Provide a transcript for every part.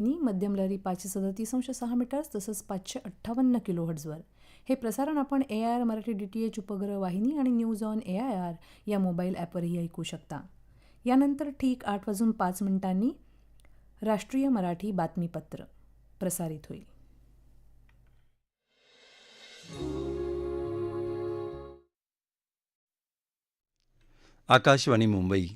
नी मध्यम लहरी पाचशे सदतीस अंश सहा मीटर्स तसंच पाचशे अठ्ठावन्न किलो हर्ट्झवर हे प्रसारण आपण A I R Marathi D T H उपग्रह वाहिनी आणि news on A I R या मोबाईल ॲपवरही ऐकू शकता. यानंतर ठीक आठ वाजून पाच मिनिटांनी राष्ट्रीय मराठी बातमीपत्र प्रसारित होईल. आकाशवाणी मुंबई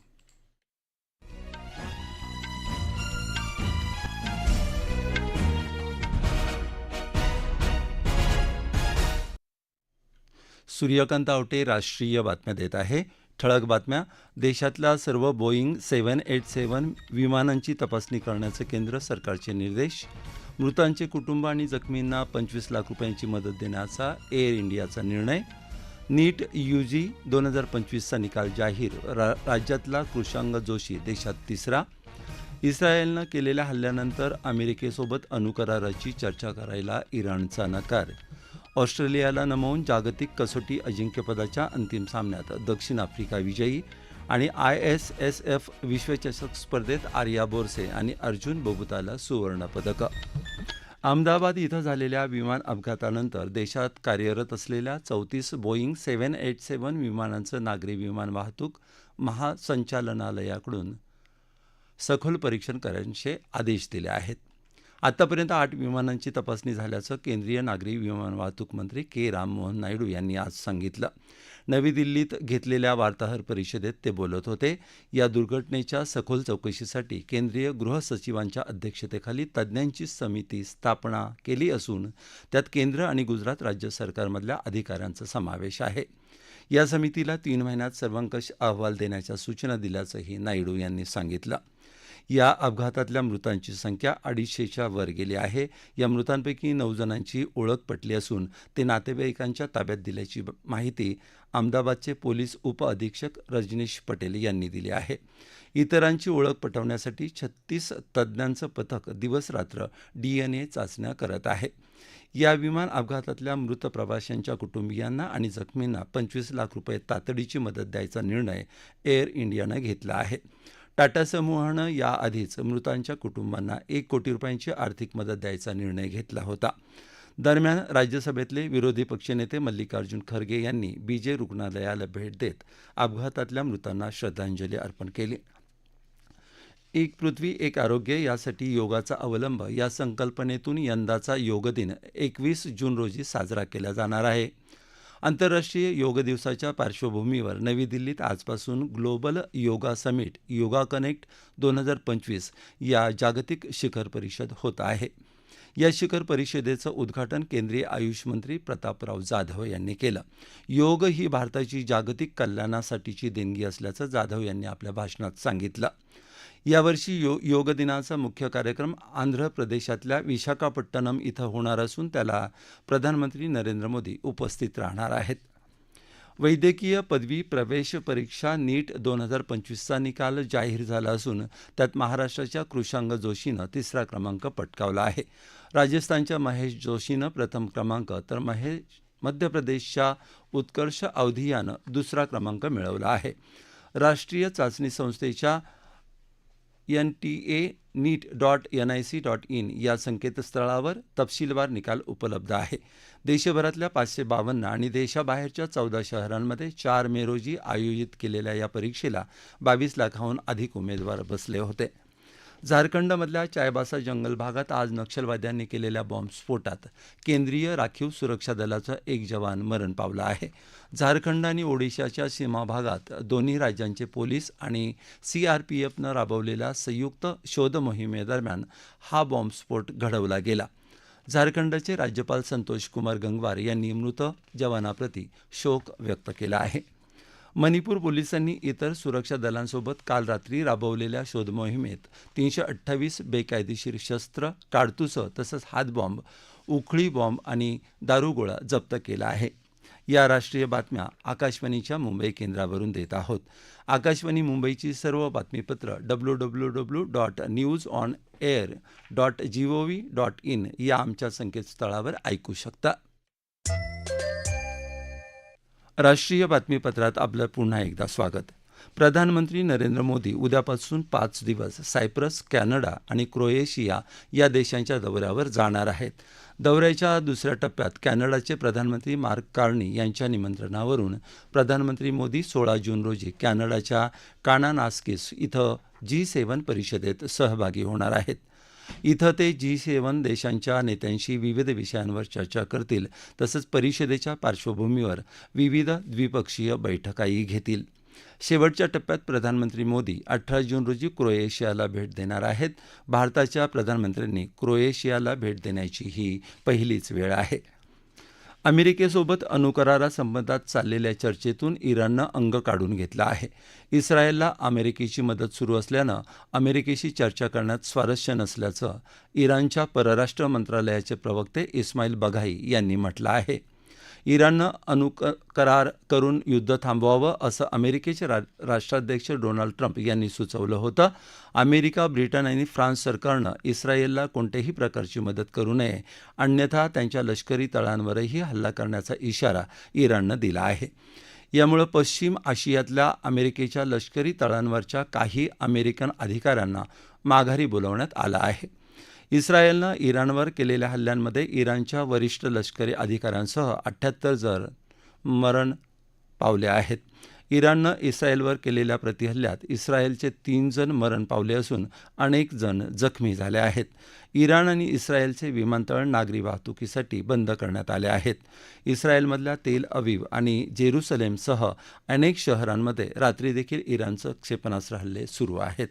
सूर्यकांत आवटे राष्ट्रीय बातम्या देत आहे. ठळक बातम्या. देशातल्या सर्व बोईंग सेवन एट सेवन विमानांची तपासणी करण्याचे केंद्र सरकारचे निर्देश. मृतांचे कुटुंब आणि जखमींना पंचवीस लाख रुपयांची मदत देण्याचा एअर इंडियाचा निर्णय. नीट यू जी दोन हजार पंचवीसचा निकाल जाहीर. रा राज्यातला कृषांग जोशी देशात तिसरा. इस्रायलनं केलेल्या हल्ल्यानंतर अमेरिकेसोबत अनुकराराची चर्चा करायला इराणचा नकार. ऑस्ट्रेलियाला नमवून जागतिक कसोटी अजिंक्यपदाच्या अंतिम सामन्यात दक्षिण आफ्रिका विजयी आणि आय एस एस एफ विश्वचषक स्पर्धेत आर्या बोरसे आणि अर्जुन बोबुताला सुवर्णपदकं अहमदाबाद इथं झालेल्या विमान अपघातानंतर देशात कार्यरत असलेल्या चौतीस बोईंग सेव्हन एट सेव्हन विमानांचं नागरी विमान वाहतूक महासंचालनालयाकडून सखोल परीक्षण करण्याचे आदेश दिले आहेत. आतापर्यंत आठ विमानांची तपासणी झाल्याचं केंद्रीय नागरी विमान वाहतूक मंत्री के राममोहन नायडू यांनी आज सांगितलं. नवी दिल्लीत घेतलेल्या वार्ताहर परिषदेत ते बोलत होते. या दुर्घटनेच्या सखोल चौकशीसाठी केंद्रीय गृह सचिवांच्या अध्यक्षतेखाली तज्ज्ञांची समिती स्थापना केली असून त्यात केंद्र आणि गुजरात राज्य सरकारमधल्या अधिकाऱ्यांचा समावेश आहे. या समितीला तीन महिन्यात सर्वंकष अहवाल देण्याच्या सूचना दिल्याचंही नायडू यांनी सांगितलं. या अपघातातल्या मृतांची संख्या अडीचशेच्या वर गेली आहे. या मृतांपैकी नऊ जणांची ओळख पटली असून ते नातेवाईकांच्या ताब्यात दिल्याची माहिती अहमदाबादचे पोलीस उपअधीक्षक रजनीश पटेल यांनी दिली आहे. इतरांची ओळख पटवण्यासाठी छत्तीस तज्ज्ञांचं पथक दिवसरात्र डी एन ए चाचण्या करत आहे. या विमान अपघातातल्या मृत प्रवाशांच्या कुटुंबियांना आणि जखमींना पंचवीस लाख रुपये तातडीची मदत द्यायचा निर्णय एअर इंडियानं घेतला आहे. टाटा समूहानं याआधीच मृतांच्या कुटुंबांना एक कोटी रुपयांची आर्थिक मदत द्यायचा निर्णय घेतला होता. दरम्यान राज्यसभेतले विरोधी पक्षनेते मल्लिकार्जुन खरगे यांनी बीजे रुग्णालयाला भेट देत अपघातातल्या मृतांना श्रद्धांजली अर्पण केली. एक पृथ्वी एक आरोग्य यासाठी योगाचा अवलंब या संकल्पनेतून यंदाचा योग दिन एकवीस जून रोजी साजरा केला जाणार आहे. आंतरराष्ट्रीय योग दिवसाच्या पार्श्वभूमीवर नवी दिल्लीत आजपासून global yoga summit yoga connect दोन हजार पंचवीस या जागतिक शिखर परिषद होत आहे. या शिखर परिषदेचं उद्घाटन केंद्रीय आयुष मंत्री प्रतापराव जाधव यांनी केलं. योग ही भारताची जागतिक कल्याणासाठीची देणगी असल्याचं जाधव यांनी आपल्या भाषणात सांगितलं. यावर्षी यो योग दिनाचा मुख्य कार्यक्रम आंध्र प्रदेशातल्या विशाखापट्टणम इथं होणार असून त्याला प्रधानमंत्री नरेंद्र मोदी उपस्थित राहणार आहेत. वैद्यकीय पदवी प्रवेश परीक्षा नीट दोन हजार पंचवीसचा निकाल जाहीर झाला असून त्यात महाराष्ट्राच्या कृषांग जोशीनं तिसरा क्रमांक पटकावला आहे. राजस्थानच्या महेश जोशीनं प्रथम क्रमांक तर महेश मध्य प्रदेशच्या उत्कर्ष अवधियानं दुसरा क्रमांक मिळवला आहे. राष्ट्रीय चाचणी संस्थेच्या N T A NEET dot N I C dot in या संकेतस्थळावर तपशीलवार निकाल उपलब्ध आहे. देशभरातल्या पाचशे बावन्न आणि देशाबाहेरच्या चौदा शहरांमध्ये चार मे रोजी आयोजित केलेल्या या परीक्षेला बावीस लाखाहून अधिक उमेदवार बसले होते. झारखंडमधल्या चायबासा जंगल भागात आज नक्षलवाद्यांनी केलेल्या बॉम्बस्फोटात केंद्रीय राखीव सुरक्षा दलाचा एक जवान मरण पावला आहे. झारखंड आणि ओडिशाच्या सीमा भागात दोन्ही राज्यांचे पोलीस आणि सीआरपीएफनं राबवलेल्या संयुक्त शोध मोहिमेदरम्यान हा बॉम्बस्फोट घडवला गेला. झारखंडचे राज्यपाल संतोष कुमार गंगवार यांनी मृत जवानाप्रती शोक व्यक्त केला आहे. मणिपूर पोलिसांनी इतर सुरक्षा दलांसोबत काल रात्री राबवलेल्या शोधमोहिमेत तीनशे अठ्ठावीस बेकायदेशीर शस्त्र काडतुसं तसंच हातबॉम्ब उखळी बॉम्ब आणि दारुगोळा जप्त केला आहे. या राष्ट्रीय बातम्या आकाशवाणीच्या मुंबई केंद्रावरून देत आहोत. आकाशवाणी मुंबईची सर्व बातमीपत्र W W W dot news on air dot G O V dot in या आमच्या संकेतस्थळावर ऐकू शकता. राष्ट्रीय बातमीपत्रात आपलं पुन्हा एकदा स्वागत. प्रधानमंत्री नरेंद्र मोदी उद्यापासून पाच दिवस सायप्रस कॅनडा आणि क्रोएशिया या देशांच्या दौऱ्यावर जाणार आहेत. दौऱ्याच्या दुसऱ्या टप्प्यात कॅनडाचे प्रधानमंत्री मार्क कार्नी यांच्या निमंत्रणावरून प्रधानमंत्री मोदी सोळा जून रोजी कॅनडाच्या कानानास्किस इथं जी सेवन परिषदेत सहभागी होणार आहेत. इथं ते जी सेवन देशांच्या नेत्यांशी विविध विषयांवर चर्चा करतील तसंच परिषदेच्या पार्श्वभूमीवर विविध द्विपक्षीय बैठकाही घेतील. शेवटच्या टप्प्यात प्रधानमंत्री मोदी अठरा जून रोजी क्रोएशियाला भेट देणार आहेत. भारताच्या प्रधानमंत्र्यांनी क्रोएशियाला भेट देण्याची ही पहिलीच वेळ आहे. अमेरिकेसोबत अणुकरारासंबंधात चाललेल्या चर्चेतून इराणनं अंग काढून घेतलं आहे. इस्रायलला अमेरिकेची मदत सुरू असल्यानं अमेरिकेशी चर्चा करण्यात स्वारस्य नसल्याचं इराणच्या परराष्ट्र मंत्रालयाचे प्रवक्ते इस्माईल बघाई यांनी म्हटलं आहे. इराणनं अणुक करार करून युद्ध थांबवावं असं अमेरिकेचे रा राष्ट्राध्यक्ष डोनाल्ड ट्रम्प यांनी सुचवलं होतं. अमेरिका ब्रिटन आणि फ्रान्स सरकारनं इस्रायलला कोणत्याही प्रकारची मदत करू नये अन्यथा त्यांच्या लष्करी तळांवरही हल्ला करण्याचा इशारा इराणनं दिला आहे. यामुळं पश्चिम आशियातल्या अमेरिकेच्या लष्करी तळांवरच्या काही अमेरिकन अधिकाऱ्यांना माघारी बोलवण्यात आलं आहे. इस्रायलनं इराणवर केलेल्या हल्ल्यांमध्ये इराणच्या वरिष्ठ लष्करी अधिकाऱ्यांसह अठ्ठ्याहत्तर जण मरण पावले आहेत. इराणनं इस्रायलवर केलेल्या प्रतिहल्ल्यात इस्रायलचे तीन जण मरण पावले असून अनेक जण जखमी झाले आहेत. इराण आणि इस्रायलचे विमानतळ नागरी वाहतुकीसाठी बंद करण्यात आले आहेत. इस्रायलमधल्या तेल अवीव आणि जेरुसलेमसह अनेक शहरांमध्ये रात्री देखील इराणचं क्षेपणास्त्र हल्ले सुरू आहेत.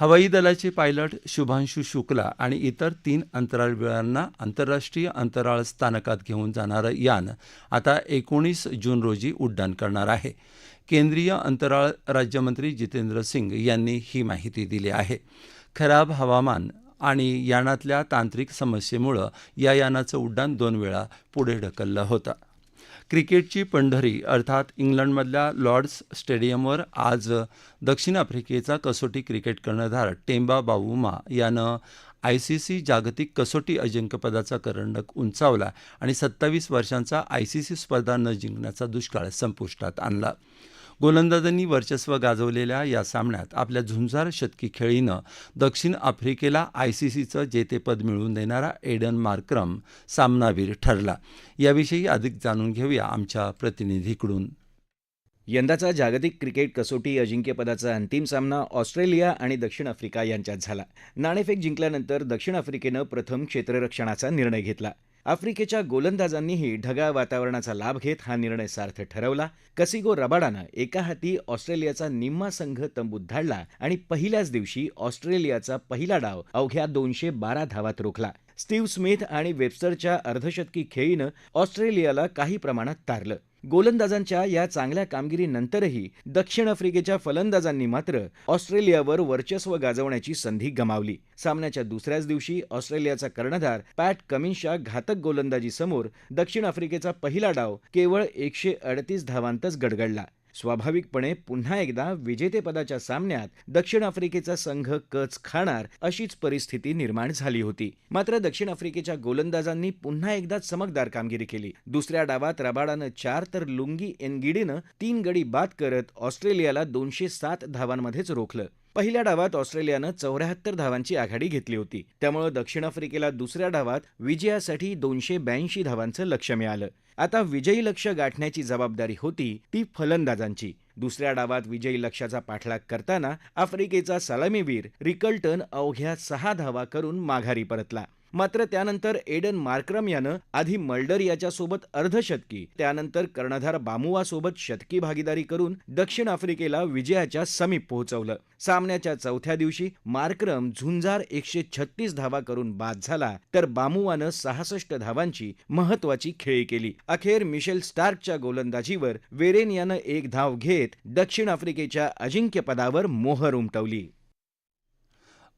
हवाई दलाचे पायलट शुभांशू शुक्ला आणि इतर तीन अंतराळवीरांना आंतरराष्ट्रीय अंतराळ स्थानकात घेऊन जाणारं यान आता एकोणीस जून रोजी उड्डाण करणार आहे. केंद्रीय अंतराळ राज्यमंत्री जितेंद्र सिंग यांनी ही माहिती दिली आहे. खराब हवामान आणि यानातल्या तांत्रिक समस्येमुळं या यानाचं उड्डाण दोन वेळा पुढे ढकललं होतं. क्रिकेटची पंढरी अर्थात इंग्लंडमधल्या लॉर्ड्स स्टेडियमवर आज दक्षिण आफ्रिकेचा कसोटी क्रिकेट कर्णधार टेंबा बावुमा यानं आय सी सी जागतिक कसोटी अजिंक्यपदाचा करंडक उंचावला आणि सत्तावीस वर्षांचा आय सी सी स्पर्धा न जिंकण्याचा दुष्काळ संपुष्टात आणला. गोलंदाजांनी वर्चस्व गाजवलेल्या या सामन्यात आपल्या झुंजार शतकी खेळीनं दक्षिण आफ्रिकेला आय सी सीचं जेतेपद मिळवून देणारा एडन मार्क्रम सामनावीर ठरला. याविषयी अधिक जाणून घेऊया आमच्या प्रतिनिधीकडून. यंदाचा जागतिक क्रिकेट कसोटी अजिंक्यपदाचा अंतिम सामना ऑस्ट्रेलिया आणि दक्षिण आफ्रिका यांच्यात झाला. नाणेफेक जिंकल्यानंतर दक्षिण आफ्रिकेनं प्रथम क्षेत्ररक्षणाचा निर्णय घेतला. आफ्रिकेच्या गोलंदाजांनीही ढगाळ वातावरणाचा लाभ घेत हा निर्णय सार्थ ठरवला. कसिगो रबाडानं एका हाती ऑस्ट्रेलियाचा निम्मा संघ तंबूत धाडला आणि पहिल्याच दिवशी ऑस्ट्रेलियाचा पहिला डाव अवघ्या दोनशे बारा धावात रोखला. स्टीव्ह स्मिथ आणि वेबस्टरच्या अर्धशतकी खेळीनं ऑस्ट्रेलियाला काही प्रमाणात तारलं. गोलंदाजांच्या या चांगल्या कामगिरीनंतरही दक्षिण आफ्रिकेच्या फलंदाजांनी मात्र ऑस्ट्रेलियावर वर्चस्व गाजवण्याची संधी गमावली. सामन्याच्या दुसऱ्याच दिवशी ऑस्ट्रेलियाचा कर्णधार पॅट कमिन्सच्या घातक गोलंदाजीसमोर दक्षिण आफ्रिकेचा पहिला डाव केवळ एकशे अडतीस धावांतच गडगडला. स्वाभाविकपणे पुन्हा एकदा विजेतेपदाच्या सामन्यात दक्षिण आफ्रिकेचा संघ कच खाणार अशीच परिस्थिती निर्माण झाली होती. मात्र दक्षिण आफ्रिकेच्या गोलंदाजांनी पुन्हा एकदा चमकदार कामगिरी केली. दुसऱ्या डावात रबाडानं चार तर लुंगी एनगिडीनं तीन गडी बाद करत ऑस्ट्रेलियाला दोनशे सात धावांमध्येच रोखलं. पहिल्या डावात ऑस्ट्रेलियानं चौऱ्याहत्तर धावांची आघाडी घेतली होती. त्यामुळे दक्षिण आफ्रिकेला दुसऱ्या डावात विजयासाठी दोनशे ब्याऐंशी धावांचं लक्ष मिळालं. आता विजयी लक्ष गाठण्याची जबाबदारी होती ती फलंदाजांची. दुसऱ्या डावात विजयी लक्ष्याचा पाठलाग करताना आफ्रिकेचा सलामीवीर रिकल्टन अवघ्या सहा धावा करून माघारी परतला. मात्र त्यानंतर एडन मार्क्रम यानं आधी मल्डर याच्यासोबत अर्धशतकी त्यानंतर कर्णधार बामुवासोबत शतकी भागीदारी करून दक्षिण आफ्रिकेला विजयाच्या समीप पोहोचवलं. सामन्याच्या चौथ्या दिवशी मार्क्रम झुंजार एकशे छत्तीस धावा करून बाद झाला तर बामुवानं सहासष्ट धावांची महत्वाची खेळी केली. अखेर मिशेल स्टार्कच्या गोलंदाजीवर वेरेन यानं एक धाव घेत दक्षिण आफ्रिकेच्या अजिंक्यपदावर मोहर उमटवली.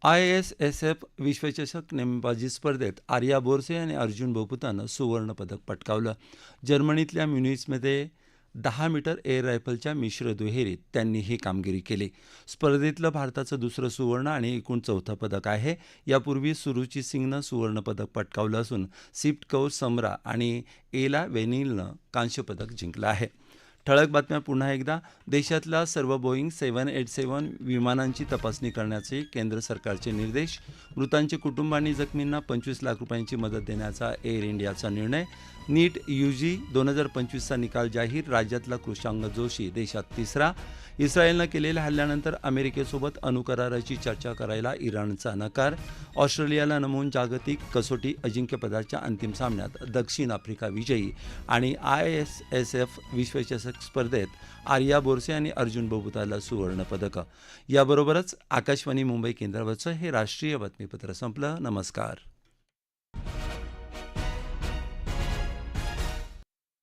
आय एस एस एफ विश्वचषक नेमबाजी स्पर्धेत आर्या बोरसे आणि अर्जुन बोपुतानं सुवर्णपदक पटकावलं. जर्मनीतल्या म्युनिसमध्ये दहा मीटर एअर रायफलच्या मिश्र दुहेरीत त्यांनी ही कामगिरी केली. स्पर्धेतलं भारताचं दुसरं सुवर्ण आणि एकूण चौथं पदक आहे. यापूर्वी सुरुची सिंगनं सुवर्णपदक पटकावलं असून सिप्ट कौर समरा आणि एला वेनिलनं कांस्यपदक जिंकलं आहे. ठळक बातम्या पुन्हा एकदा. देशातल्या सर्व बोईंग सेवन एट सेवन विमानांची तपासणी करण्याचे केंद्र सरकारचे निर्देश. मृतांचे कुटुंब आणि जखमींना पंचवीस लाख रुपयांची मदत देण्याचा एअर इंडियाचा निर्णय. नीट यू जी दोन हजार पंचवीसचा निकाल जाहीर राज्यातला कृषांग जोशी देशात तिसरा. इस्रायलनं केलेल्या हल्ल्यानंतर अमेरिकेसोबत अणुकराराची चर्चा करायला इराणचा नकार. ऑस्ट्रेलियाला नमवून जागतिक कसोटी अजिंक्यपदाच्या अंतिम सामन्यात दक्षिण आफ्रिका विजयी आणि आय एस एस एफ विश्वचषक स्पर्धेत आर्या बोरसे आणि अर्जुन बबुताला सुवर्णपदकं याबरोबरच आकाशवाणी मुंबई केंद्रावरचं हे राष्ट्रीय बातमीपत्र संपलं. नमस्कार.